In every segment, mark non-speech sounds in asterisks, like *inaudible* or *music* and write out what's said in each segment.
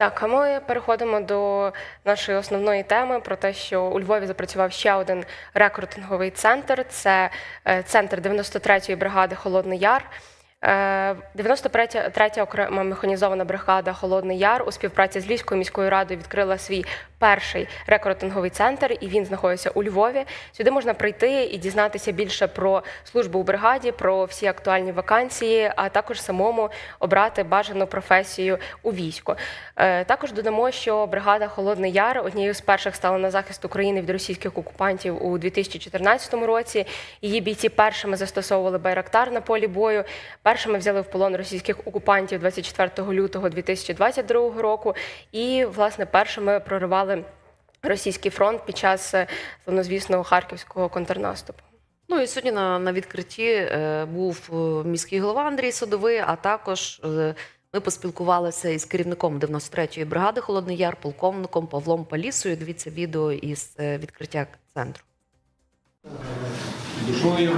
Так, а ми переходимо до нашої основної теми про те, що у Львові запрацював ще один рекрутинговий центр. Це е, центр 93-ї бригади Холодний Яр. Е, 93-я окрема механізована бригада Холодний Яр у співпраці з Львівською міською радою відкрила свій перший рекрутинговий центр, і він знаходиться у Львові. Сюди можна прийти і дізнатися більше про службу у бригаді, про всі актуальні вакансії, а також самому обрати бажану професію у війську. Е, Також додамо, що бригада Холодний Яр однією з перших стала на захист України від російських окупантів у 2014 році. Її бійці першими застосовували байрактар на полі бою. Першими взяли в полон російських окупантів 24 лютого 2022 року. І, власне, першими проривали російський фронт під час е, харківського контрнаступу. Ну і сьогодні на, на відкритті е, був е, міський голова Андрій Садовий, а також е, ми поспілкувалися із керівником 93-ї бригади Холодний Яр, полковником Павлом Палісою. Дивіться відео із відкриття центру. Душою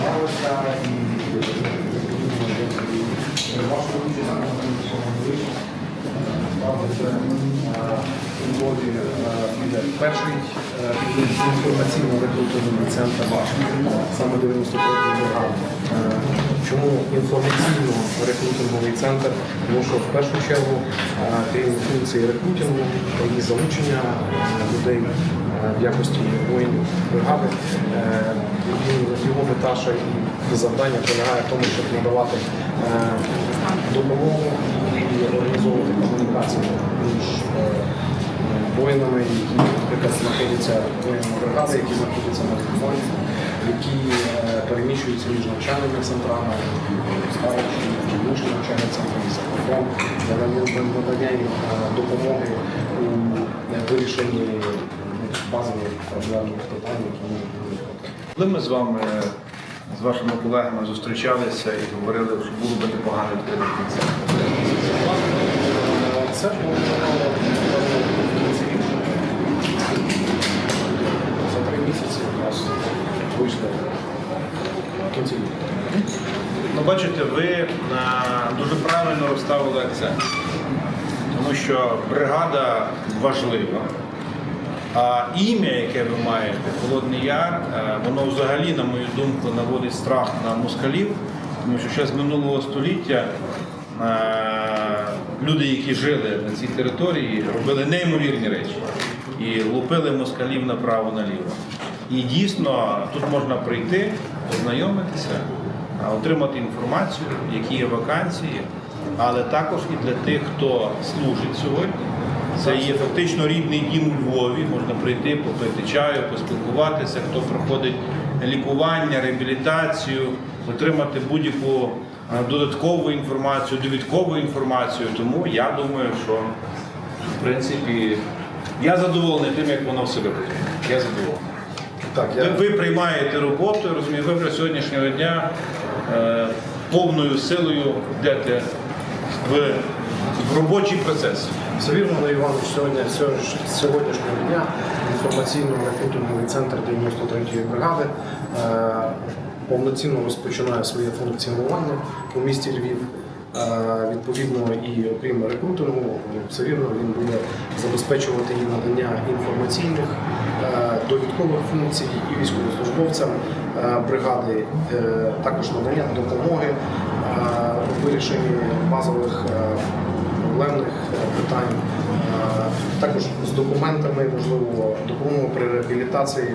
говорити, що тіло Перший е, інформаційно-рекрутинговий центр саме 93 бригади. Е, Чому інформаційно-рекрутинговий центр? Тому що в першу чергу, е, крім функції рекрутингу і залучення е, людей е, в якості воїнів бригади, він- його мета і завдання полягає в тому, щоб надавати е, допомогу і організовувати комунікацію між е, воїнами, які, наприклад, знаходяться воїнами бригади, які знаходяться на фронті, які е, переміщуються між навчальними центрами, старші, вищі навчальні центри, за кордон, надання- їм допомоги у вирішенні е, базових проблемних питань, які вони будуть. Коли ми з вами, з вашими колегами зустрічалися і говорили, що було би непогано відкрити кінця. Це було в кінці за три місяці у нас вийшло в кінці. Ну, бачите, ви е, дуже правильно розставили акцент, тому що бригада важлива. А ім'я, яке ви маєте, Холодний Яр, е, воно взагалі, на мою думку, наводить страх на москалів, тому що ще з минулого століття е, люди, які жили на цій території, робили неймовірні речі і лупили москалів направо-наліво. І дійсно тут можна прийти, познайомитися, отримати інформацію, які є вакансії, але також і для тих, хто служить сьогодні. Це є фактично рідний дім у Львові. Можна прийти, попити чаю, поспілкуватися, хто проходить лікування, реабілітацію, отримати будь-яку е, додаткову інформацію, довідкову інформацію. Тому я думаю, що в принципі я задоволений тим, як воно в себе працює. Я задоволений. Так, Ви, я ви приймаєте роботу, розумію, ви вже сьогоднішнього дня е, повною силою йдете в, в робочий процес. Все вірно, сьогодні, сьогодні- сьогоднішнього дня інформаційно-рекрутинговий центр 93-ї бригади е, повноцінно розпочинає своє функціонування у місті Львів. Е, Відповідно, і окрім рекрутингу, все вірно, він буде забезпечувати і надання інформаційних е, довідкових функцій і військовослужбовцям бригади, також надання допомоги у вирішенні базових проблемних питань, е, також з документами, можливо, допомога при реабілітації,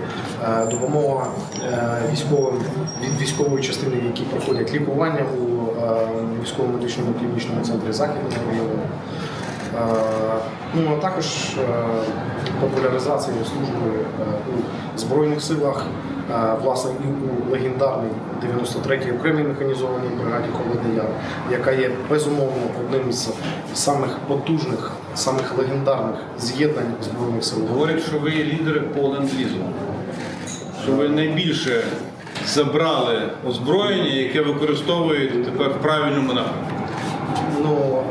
е, допомога е, військовим від військової частини, які проходять лікування у військово-медичному клінічному центрі Західного району. Е, Ну, а також е, популяризація служби е, у Збройних силах, власне, і у легендарній 93-й окремій механізованій бригаді Холодний Яр, яка є безумовно одним з самих потужних, самих легендарних з'єднань Збройних сил. Говорять, що ви є лідери по ленд-лізу, що ви найбільше забрали озброєння, яке використовуєте тепер в правильному напрямку. Ну,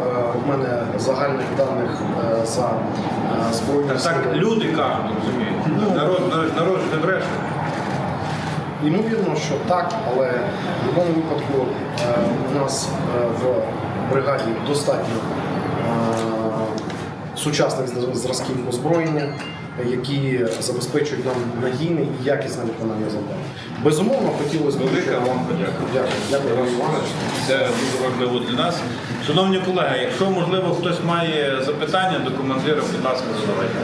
в мене загальних даних е, за е, Збройні Так, сили. так люди кажуть, розумієте. Народ, народ, народ не бреше. Ймовірно, що так, але в будь-якому випадку е, у нас в бригаді достатньо сучасних зразків озброєння, які забезпечують нам надійне і якісне виконання завдань. Безумовно, хотілося б. Велика вам подяка. Дякую, дякую, Іван Іванович. Це дуже важливо для нас. Шановні колеги, якщо можливо хтось має запитання до командира, будь ласка, задавайте.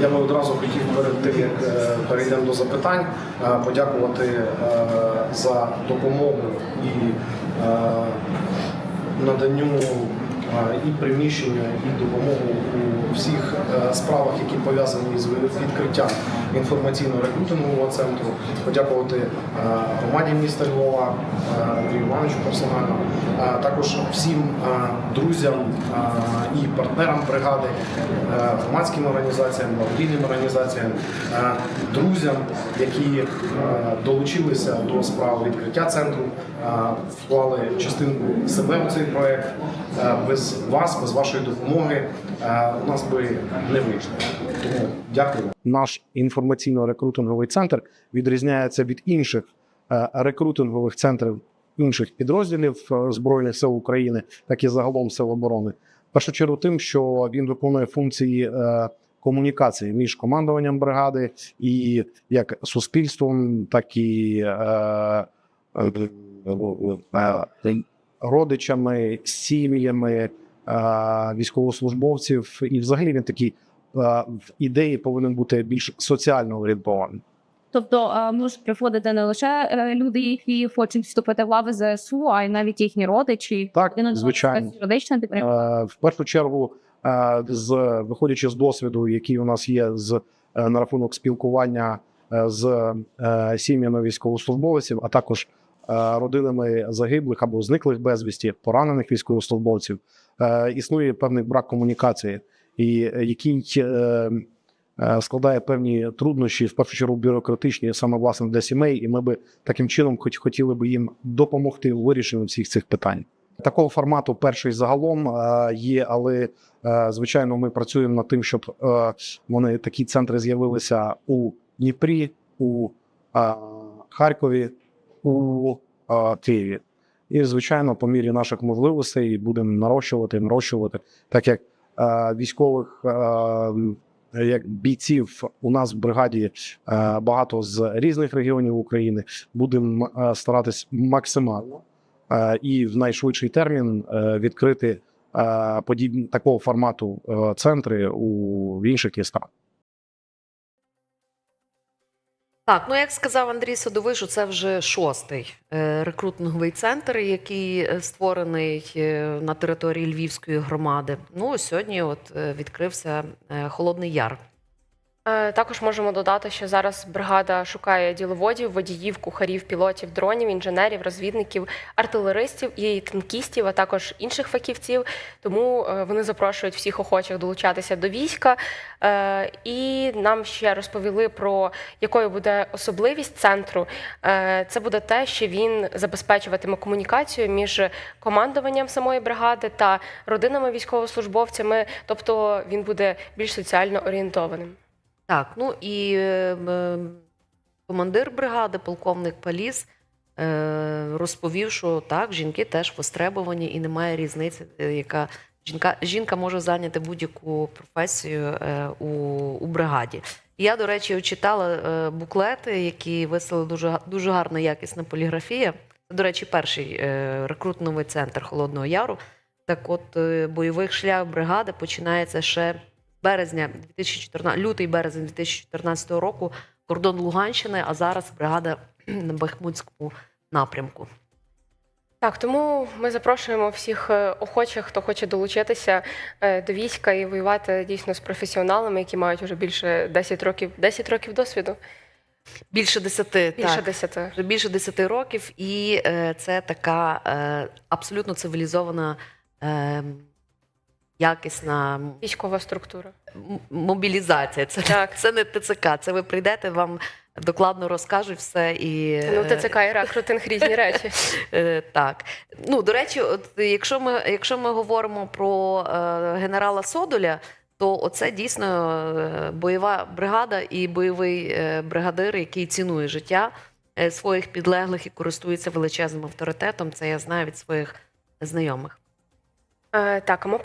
Я би одразу хотів перед тим, як е, перейдемо до запитань, е, подякувати е, за допомогу і наданню і приміщення, і допомогу у всіх е, справах, які пов'язані з відкриттям інформаційно-рекрутингового центру. Подякувати е, громаді міста Львова, е, Андрію Івановичу персонально, також всім е, друзям е, і партнерам бригади, е, громадським організаціям, благодійним організаціям, е, друзям, які е, долучилися до справ відкриття центру, е, вклали частинку себе у цей проект. Е, Без вас, без вашої допомоги е, у нас би не вийшло. Тому дякую. Наш інформаційно-рекрутинговий центр відрізняється від інших е, рекрутингових центрів інших підрозділів е, Збройних сил України, так і загалом сил оборони. Першу чергу тим, що він виконує функції комунікації між командуванням бригади і як суспільством, так і е, е, е, родичами, сім'ями е, військовослужбовців. І взагалі він такий е, в ідеї повинен бути більш соціально орієнтований. Тобто е, можуть приходити не лише люди, які хочуть вступити в лави ЗСУ, а й навіть їхні родичі. Так, звичайно. Е, В першу чергу, з виходячи з досвіду, який у нас є з на рахунок спілкування з сім'ями військовослужбовців, а також родинами загиблих або зниклих безвісті, поранених військовослужбовців, е, існує певний брак комунікації, і е, який е, е, складає певні труднощі, в першу чергу бюрократичні, саме власне для сімей, і ми би таким чином хоч хотіли би їм допомогти у вирішенні всіх цих питань. Такого формату перший загалом е, є, але е, звичайно, ми працюємо над тим, щоб е, вони такі центри з'явилися у Дніпрі, у е, Харкові, у е, Києві. І, звичайно, по мірі наших можливостей будемо нарощувати, нарощувати, так як е, військових. Е, як бійців у нас в бригаді багато з різних регіонів України будемо старатись максимально і в найшвидший термін е, відкрити подібні такого формату е, центри у інших містах. Так, ну як сказав Андрій Садовий, що це вже шостий е, рекрутинговий центр, який е, створений е, на території Львівської громади. Ну сьогодні от відкрився Холодний Яр. Е, Також можемо додати, що зараз бригада шукає діловодів, водіїв, кухарів, пілотів, дронів, інженерів, розвідників, артилеристів і танкістів, а також інших фахівців. Тому е, вони запрошують всіх охочих долучатися до війська. Е, І нам ще розповіли про якою буде особливість центру. Це буде те, що він забезпечуватиме комунікацію між командуванням самої бригади та родинами військовослужбовцями, тобто він буде більш соціально орієнтованим. Так, ну і е, командир бригади, полковник Паліс, е, розповів, що так, жінки теж востребовані і немає різниці, е, яка жінка, жінка може зайняти будь-яку професію е, у, у бригаді. Я, до речі, читала е, буклети, які вислали дуже, дуже гарна якісна поліграфія. Це, до речі, перший е, рекрутинговий центр Холодного Яру. Так от, е, бойових шлях бригади починається ще березня 2014, лютий березень 2014 року, кордон Луганщини, а зараз бригада на Бахмутському напрямку. Так, тому ми запрошуємо всіх е, охочих, хто хоче долучитися е, до війська і воювати дійсно з професіоналами, які мають вже більше 10 років, 10 років досвіду. Більше десяти, Більше так, 10. вже більше десяти років, і е, це така абсолютно цивілізована, е, якісна Військова структура. м- мобілізація. Це, Так. це не ТЦК. Це ви прийдете, вам докладно розкажуть все і Ну, е, ТЦК і рекрутинг *laughs* різні речі. Е, Так. Ну, до речі, от якщо ми, якщо ми говоримо про е, генерала Содоля, то оце дійсно е, бойова бригада і бойовий е, бригадир, який цінує життя е, своїх підлеглих і користується величезним авторитетом. Це я знаю від своїх знайомих. Е, Так, а ми